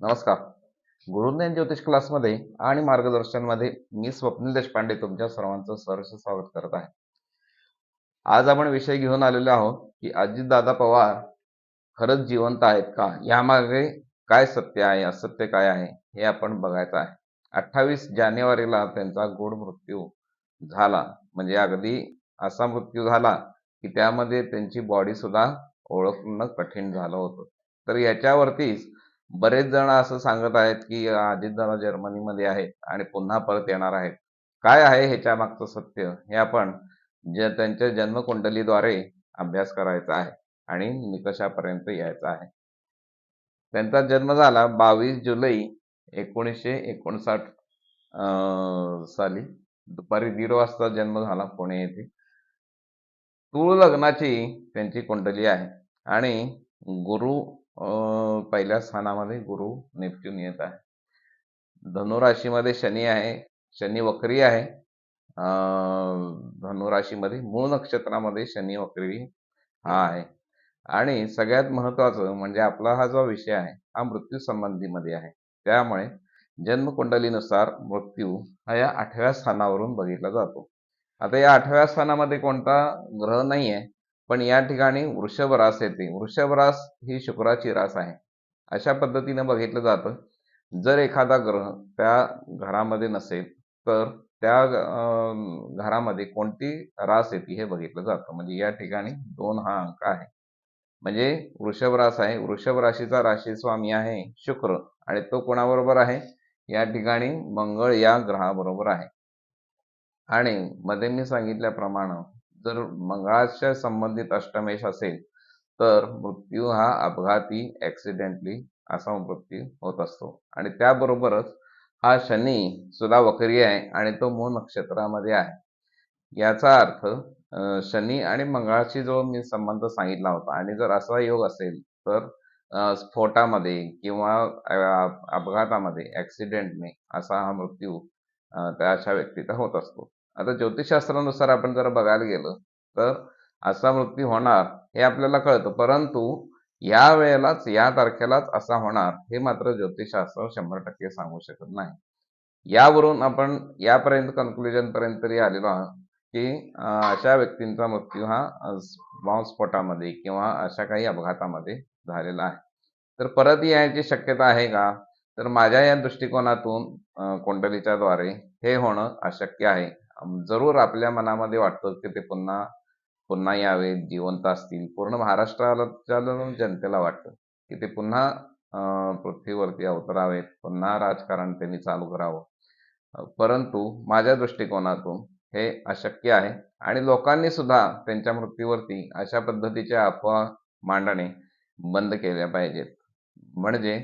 नमस्कार. गुरुज्ञान ज्योतिष क्लासमध्ये आणि मार्गदर्शनमध्ये मी स्वप्नील देशपांडे तुमच्या सर्वांचं सहर्ष स्वागत करत आहे. आज आपण विषय घेऊन आलेलो आहोत की अजितदादा पवार खरंच जिवंत आहेत का? यामागे काय सत्य आहे असत्य काय आहे हे आपण बघायचं आहे. अठ्ठावीस जानेवारीला त्यांचा गोड मृत्यू झाला. म्हणजे अगदी असा मृत्यू झाला की त्यामध्ये त्यांची बॉडी सुद्धा ओळखणं कठीण झालं होतं. तर याच्यावरतीच बरेच जण असं सांगत आहेत की अजितदादा जर्मनीमध्ये आहेत आणि पुन्हा परत येणार आहेत. काय आहे ह्याच्या मागचं सत्य? हे आपण जे त्यांच्या जन्मकुंडलीद्वारे अभ्यास करायचा आहे आणि निकषापर्यंत यायचा आहे. त्यांचा जन्म झाला बावीस जुलै एकोणीसशे एकोणसाठ अं, साली. दुपारी दीड वाजता जन्म झाला पुणे येथे. तूळ लग्नाची त्यांची कुंडली आहे आणि गुरु पहिल्या स्थानामध्ये गुरु नेपच्यून येत आहे. धनुराशीमध्ये शनी आहे. शनी वक्री आहे. अं, धनुराशीमध्ये मूळ नक्षत्रामध्ये शनी वक्री हा आहे. आणि सगळ्यात महत्वाचं म्हणजे आपला हा जो विषय आहे हा मृत्यू संबंधीमध्ये आहे. त्यामुळे जन्मकुंडलीनुसार मृत्यू हा या आठव्या स्थानावरून बघितला जातो. आता या आठव्या स्थानामध्ये कोणता ग्रह नाही आहे पण या ठिकाणी वृषभ रास येते. वृषभ रास ही शुक्राची रास आहे. अशा पद्धतीने बघितलं जातं. जर एखादा ग्रह त्या घरामध्ये नसेल तर त्या घरामध्ये कोणती रास येते हे बघितलं जातं. म्हणजे या ठिकाणी दोन हा अंक आहे. म्हणजे वृषभ रास आहे. वृषभ राशीचा राशी स्वामी आहे शुक्र आणि तो कोणाबरोबर आहे? या ठिकाणी मंगळ या ग्रहाबरोबर आहे. आणि मध्ये मी सांगितल्याप्रमाणे जर मंगळाच्या संबंधित अष्टमेश असेल तर मृत्यू हा अपघाती ऍक्सिडेंटली असा मृत्यू होत असतो. आणि त्याबरोबरच हा शनी सुद्धा वक्री आहे आणि तो मूळ नक्षत्रामध्ये आहे. याचा अर्थ शनी आणि मंगळाशी जो मी संबंध सांगितला होता आणि जर असा योग असेल तर स्फोटामध्ये किंवा अपघातामध्ये ऍक्सिडेंटने असा हा मृत्यू त्या अशा व्यक्तीचा होत असतो. आता ज्योतिषशास्त्रानुसार आपण जर बघायला गेलो तर असा मृत्यू होणार हे आपल्याला कळतं. परंतु या वेळेलाच या तारखेलाच असा होणार हे मात्र ज्योतिषशास्त्र शंभर टक्के सांगू शकत नाही. यावरून आपण यापर्यंत कन्क्लुजन पर्यंत तरी आलेलो आहोत की अशा व्यक्तींचा मृत्यू हा बॉम्बस्फोटामध्ये किंवा अशा काही अपघातामध्ये झालेला आहे. तर परत यायची शक्यता आहे का? तर माझ्या या दृष्टिकोनातून कोंडलीच्या कुंडलीच्या द्वारे हे होणं अशक्य आहे. जरूर आपल्या मनामध्ये वाटतं की ते पुन्हा पुन्हा यावे जिवंत असतील. पूर्ण महाराष्ट्राच्या जनतेला वाटतं की ते पुन्हा पृथ्वीवरती अवतरावेत पुन्हा राजकारण त्यांनी चालू करावं. परंतु माझ्या दृष्टिकोनातून हे अशक्य आहे आणि लोकांनी सुद्धा त्यांच्या मृत्यूवरती अशा पद्धतीच्या अफवा मांडणे बंद केल्या पाहिजेत. म्हणजे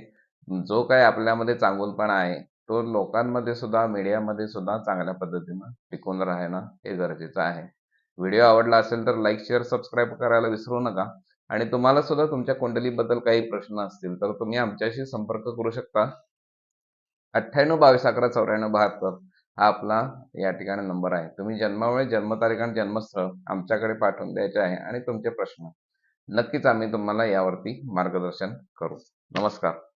जो काही आपल्यामध्ये चांगुलपणा आहे तो लोकांमध्ये सुद्धा मीडियामध्ये सुद्धा चांगल्या पद्धतीनं टिकून राहणं हे गरजेचं आहे. व्हिडिओ आवडला असेल तर लाईक शेअर सबस्क्राईब करायला विसरू नका. आणि तुम्हाला सुद्धा तुमच्या कुंडलीबद्दल काही प्रश्न असतील तर तुम्ही आमच्याशी संपर्क करू शकता. अठ्ठ्याण्णव बावीस अकरा चौऱ्याण्णव बहात्तर हा आपला या ठिकाणी नंबर आहे. तुम्ही जन्मामुळे जन्मतारीख आणि जन्मस्थळ आमच्याकडे पाठवून द्यायचे आहे आणि तुमचे प्रश्न नक्कीच आम्ही तुम्हाला यावरती मार्गदर्शन करू. नमस्कार.